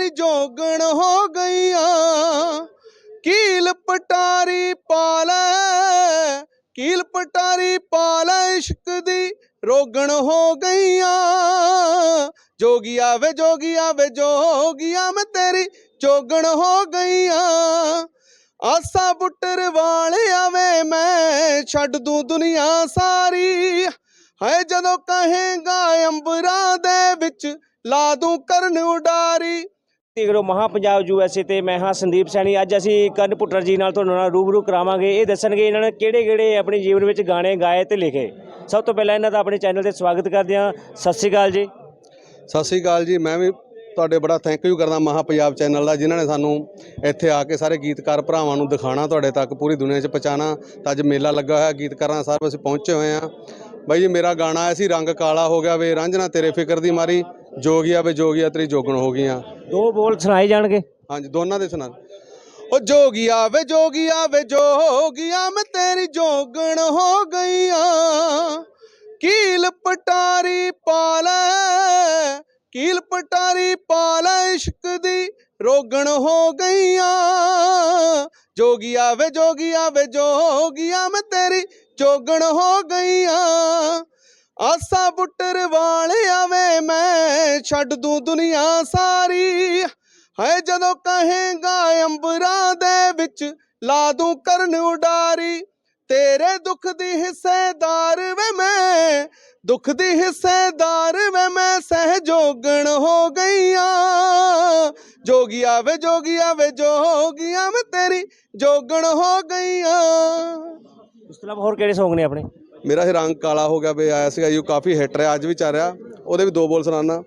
ਤੇਰੀ ਜੋਗਣ ਹੋ ਗਈਆਂ। ਕੀਲ ਪਟਾਰੀ ਪਾਲੇ ਕੀਲ ਪਟਾਰੀ ਪਾਲੇ ਇਸ਼ਕ ਦੀ ਰੋਗਣ ਹੋ ਗਈਆਂ। ਜੋਗੀਆ ਵੇ ਜੋਗੀਆ ਵੇ ਜੋਗੀਆ ਮੈਂ ਤੇਰੀ ਜੋਗਣ ਹੋ ਗਈਆਂ। ਆਸਾ ਬੁੱਟਰ ਵਾਲਿਆ ਵੇ ਮੈਂ ਛੱਡ ਦੂੰ ਦੁਨੀਆ ਸਾਰੀ। ਹੈ ਜਦੋਂ ਕਹੇਗਾ ਅੰਬਰਾਂ ਦੇ ਵਿੱਚ, ਲਾ ਦੂੰ ਕਰਨ ਉਡਾਰੀ। ਕਰੋ ਰਹੇ ਹੋ ਮਹਾ ਪੰਜਾਬ ਯੂਐਸਏ ਤੇ ਮੈਂ ਹਾਂ ਸੰਦੀਪ ਸੈਣੀ। ਅੱਜ ਅਸੀਂ ਕਰਨ ਪੁੱਟਰ ਜੀ ਨਾਲ ਤੁਹਾਨੂੰ ਨਾਲ ਰੂਬਰੂ ਕਰਾਵਾਂਗੇ। ਇਹ ਦੱਸਣਗੇ ਇਹਨਾਂ ਨੇ ਕਿਹੜੇ ਕਿਹੜੇ ਆਪਣੇ ਜੀਵਨ ਵਿੱਚ ਗਾਣੇ ਗਾਏ ਤੇ ਲਿਖੇ। ਸਭ ਤੋਂ ਪਹਿਲਾਂ ਇਹਨਾਂ ਦਾ ਆਪਣੇ ਚੈਨਲ ਤੇ ਸਵਾਗਤ ਕਰਦੇ ਹਾਂ। ਸਤਿ ਸ਼੍ਰੀ ਅਕਾਲ ਜੀ। ਸਤਿ ਸ੍ਰੀ ਅਕਾਲ ਜੀ। ਮੈਂ ਵੀ ਤੁਹਾਡੇ ਬੜਾ ਥੈਂਕ ਯੂ ਕਰਦਾ ਮਹਾ ਪੰਜਾਬ ਚੈਨਲ ਦਾ, ਜਿਨ੍ਹਾਂ ਨੇ ਸਾਨੂੰ ਇੱਥੇ ਆ ਕੇ ਸਾਰੇ ਗੀਤਕਾਰ ਭਰਾਵਾਂ ਨੂੰ ਦਿਖਾਣਾ ਤੁਹਾਡੇ ਤੱਕ ਪੂਰੀ ਦੁਨੀਆ 'ਚ ਪਹੁੰਚਾਉਣਾ। ਤਾਂ ਅੱਜ ਮੇਲਾ ਲੱਗਾ ਹੋਇਆ, ਗੀਤਕਾਰਾਂ ਸਾਰੇ ਅਸੀਂ ਪਹੁੰਚੇ ਹੋਏ ਆ ਬਾਈ ਜੀ, ਮੇਰਾ ਗਾਣਾ ਆਇਆ ਸੀ, ਰੰਗ ਕਾਲਾ ਹੋ ਗਿਆ ਵੇ, ਰਾਂਝਣਾ ਤੇਰੇ ਫਿਕਰ ਦੀ ਮਾਰੀ। ਜੋਗੀਆ ਵੇ ਜੋਗੀਆ ਤੇਰੀ ਜੋਗਣ ਹੋ ਗਈਆਂ। ਦੋ ਬੋਲ ਸੁਣਾਏ ਜਾਣਗੇ। ਹਾਂਜੀ ਦੋਨਾਂ ਦੇ ਸੁਣਾ। ਉਹ ਜੋਗੀਆ ਵੇ ਜੋਗੀਆ ਵੇ ਜੋਗੀਆ ਮੈਂ ਤੇਰੀ ਜੋਗਣ ਹੋ ਗਈਆਂ। ਕੀਲ ਪਟਾਰੀ ਪਾਲੇ ਕੀਲ ਪਟਾਰੀ ਪਾਲੇ ਇਸ਼ਕ ਦੀ ਰੋਗਣ ਹੋ ਗਈਆਂ। ਜੋਗੀਆ ਵੇ ਜੋਗੀਆ ਵੇ ਜੋਗੀਆ ਮੈਂ ਤੇਰੀ ਜੋਗਣ ਹੋ ਗਈਆਂ। ਆਸਾ ਬੁੱਟਰ ਵਾਲਿਆ ਵੇ ਮੈਂ, ਛੱਡ ਦੂੰ ਦੁਨੀਆ ਸਾਰੀ। ਹੈ ਜਦੋਂ ਕਹੇਗਾ ਅੰਬਰਾਂ ਦੇ ਵਿੱਚ, ਲਾ ਦੂੰ ਕਰਨ ਉਡਾਰੀ। ਤੇਰੇ ਦੁੱਖ ਦੀ ਹਿੱਸੇਦਾਰ ਵੇ ਮੈਂ, ਦੁੱਖ ਦੀ ਹਿੱਸੇਦਾਰ ਵੇ ਮੈਂ, ਸਹਿਜੋਗਣ ਹੋ ਗਈਆਂ। ਜੋਗੀਆ ਵੇ ਜੋਗੀਆ ਵੇ, ਜੋਗੀਆਂ ਮੈਂ ਤੇਰੀ ਜੋਗਣ ਹੋ ਗਈਆਂ। ਉਸ ਤੋਂ ਇਲਾਵਾ ਹੋਰ ਕਿਹੜੇ ਸੌਂਗ ਨੇ ਆਪਣੇ? ਮੇਰਾ ਇਹ ਰੰਗ ਕਾਲਾ ਹੋ ਗਿਆ ਵੇ ਆਇਆ ਸੀਗਾ ਯੂ ਕਾਫੀ ਹਿੱਟ ਰਿਹਾ, ਅੱਜ ਵੀ ਚੱਲ ਰਿਹਾ। ਉਹਦੇ ਵੀ ਦੋ ਬੋਲ ਸੁਣਾਣਾ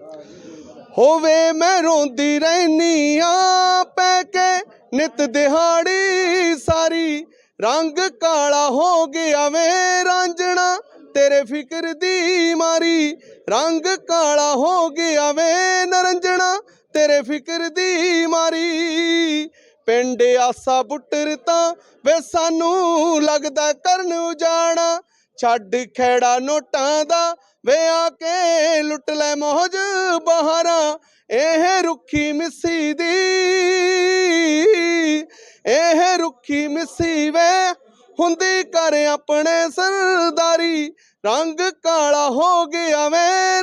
ਹੋਵੇ ਮੈਂ ਰੋਂਦੀ ਰਹਿਨੀ ਆ, ਪੈ ਕੇ ਨਿਤ ਦਿਹਾੜੀ ਸਾਰੀ। ਰੰਗ ਕਾਲਾ ਹੋ ਗਿਆ ਵੇ ਰਾਂਝਣਾ, ਤੇਰੇ ਫਿਕਰ ਦੀ ਮਾਰੀ। ਰੰਗ ਕਾਲਾ ਹੋ ਗਿਆ ਵੇ ਨਰੰਜਣਾ, ਤੇਰੇ ਫਿਕਰ ਦੀ ਮਾਰੀ। ਪਿੰਡ ਆਸਾ ਬੁੱਟਰ ਤਾਂ ਵੇ ਸਾਨੂੰ ਲੱਗਦਾ ਕਰਨ ਜਾਣਾ ਛੱਡ ਖੇੜਾ ਨੋਟਾਂ ਦਾ, ਵੇ ਆ ਕੇ ਲੁੱਟ ਲੈ ਮੌਜ ਬਹਾਰਾਂ। ਇਹ ਰੁੱਖੀ ਮਿੱਸੀ ਦੀ, ਇਹ ਰੁੱਖੀ ਮਿੱਸੀ ਵੇ, ਹੁੰਦੀ ਕਰ ਆਪਣੇ ਸਰਦਾਰੀ। ਰੰਗ ਕਾਲਾ ਹੋ ਗਿਆ ਵੇ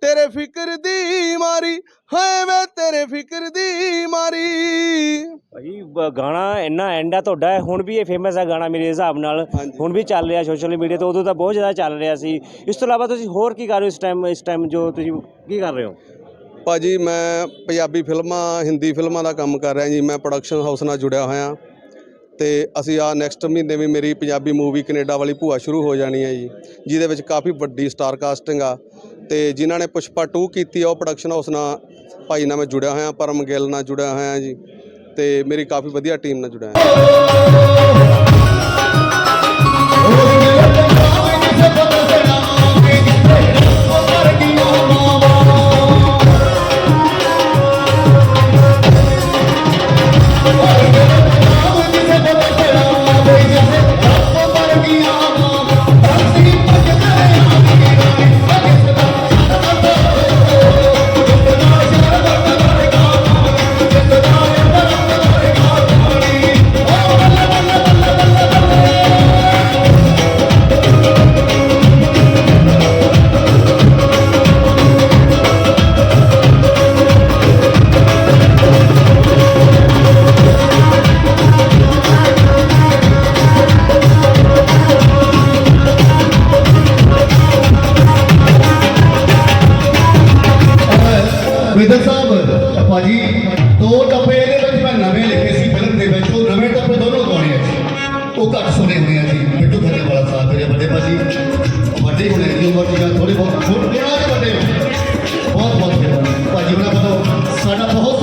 ਤੇਰੇ ਫਿਕਰ ਦੀ ਮਾਰੀ ਹਾਏ ਵੇ ਤੇਰੇ ਫਿਕਰ ਦੀ ਮਾਰੀ। ਭਾਈ ਬ- ਗਾਣਾ ਇੰਨਾ ਐਂਡ ਆ ਤੁਹਾਡਾ ਹੁਣ ਵੀ ਇਹ ਫੇਮਸ ਆ ਗਾਣਾ ਮੇਰੇ ਹਿਸਾਬ ਨਾਲ। ਹੁਣ ਵੀ ਚੱਲ ਰਿਹਾ ਸੋਸ਼ਲ ਮੀਡੀਆ ਤੇ ਉਦੋਂ ਤਾਂ ਬਹੁਤ ਜ਼ਿਆਦਾ ਚੱਲ ਰਿਹਾ ਸੀ। ਇਸ ਤੋਂ ਇਲਾਵਾ ਤੁਸੀਂ ਹੋਰ ਕੀ ਕਰ ਰਹੇ ਹੋ ਇਸ ਟਾਈਮ ਇਸ ਟਾਈਮ ਜੋ ਤੁਸੀਂ ਕੀ ਕਰ ਰਹੇ ਹੋ? ਭਾਜੀ ਮੈਂ ਪੰਜਾਬੀ ਫਿਲਮਾਂ ਹਿੰਦੀ ਫਿਲਮਾਂ ਦਾ ਕੰਮ ਕਰ ਰਿਹਾ ਜੀ। ਮੈਂ ਪ੍ਰੋਡਕਸ਼ਨ ਹਾਊਸ ਨਾਲ ਜੁੜਿਆ ਹੋਇਆ। ਤੇ ਅਸੀਂ ਆ ਨੈਕਸਟ ਮਹੀਨੇ ਵੀ ਮੇਰੀ ਪੰਜਾਬੀ ਮੂਵੀ ਕੈਨੇਡਾ ਵਾਲੀ ਭੂਆ ਸ਼ੁਰੂ ਹੋ ਜਾਣੀ ਹੈ ਜੀ ਜਿਹਦੇ ਵਿੱਚ ਕਾਫੀ ਵੱਡੀ ਸਟਾਰ ਕਾਸਟਿੰਗ ਆ। ਤੇ ਜਿਨ੍ਹਾਂ ਨੇ ਪੁਸ਼ਪਾ 2 ਕੀਤੀ ਆ, ਉਹ ਪ੍ਰੋਡਕਸ਼ਨ ਹਾਊਸ ਨਾਲ ਭਾਈ ਨਾਲ ਮੈਂ ਜੁੜਿਆ ਹੋਇਆ, ਪਰਮ ਗਿੱਲ ਨਾਲ ਜੁੜਿਆ ਹੋਇਆ ਜੀ, ਤੇ ਮੇਰੀ ਕਾਫੀ ਵਧੀਆ ਟੀਮ ਨਾਲ ਜੁੜਿਆ ਹੋਇਆ। ਬੇਦਰ ਸਾਹਿਬ ਭਾਜੀ ਦੋ ਟੱਪੇ ਇਹਦੇ ਵਿੱਚ ਮੈਂ ਨਵੇਂ ਲਿਖੇ ਸੀ ਫਿਲਮ ਦੇ ਵਿੱਚ, ਉਹ ਨਵੇਂ ਟੱਪੇ ਦੋਨੋਂ ਗਾਉਣੇ ਸੀ ਉਹ ਘੱਟ ਸੁਣੇ ਹੋਏ ਆ ਜੀ ਬਿੱਟੂ ਖੰਨੇ ਵਾਲਾ ਸਾਹਿਬ ਮੇਰੇ ਵੱਡੇ ਭਾਜੀ। ਵੱਡੇ ਹੋਣੇ ਦੀ ਉਮਰ ਦੀ ਗੱਲ ਥੋੜੇ ਬਹੁਤ। ਛੋਟੇ ਆ ਵੱਡੇ। ਬਹੁਤ ਬਹੁਤ ਭਾਜੀ ਮੈਂ ਪਤਾ ਸਾਡਾ ਬਹੁਤ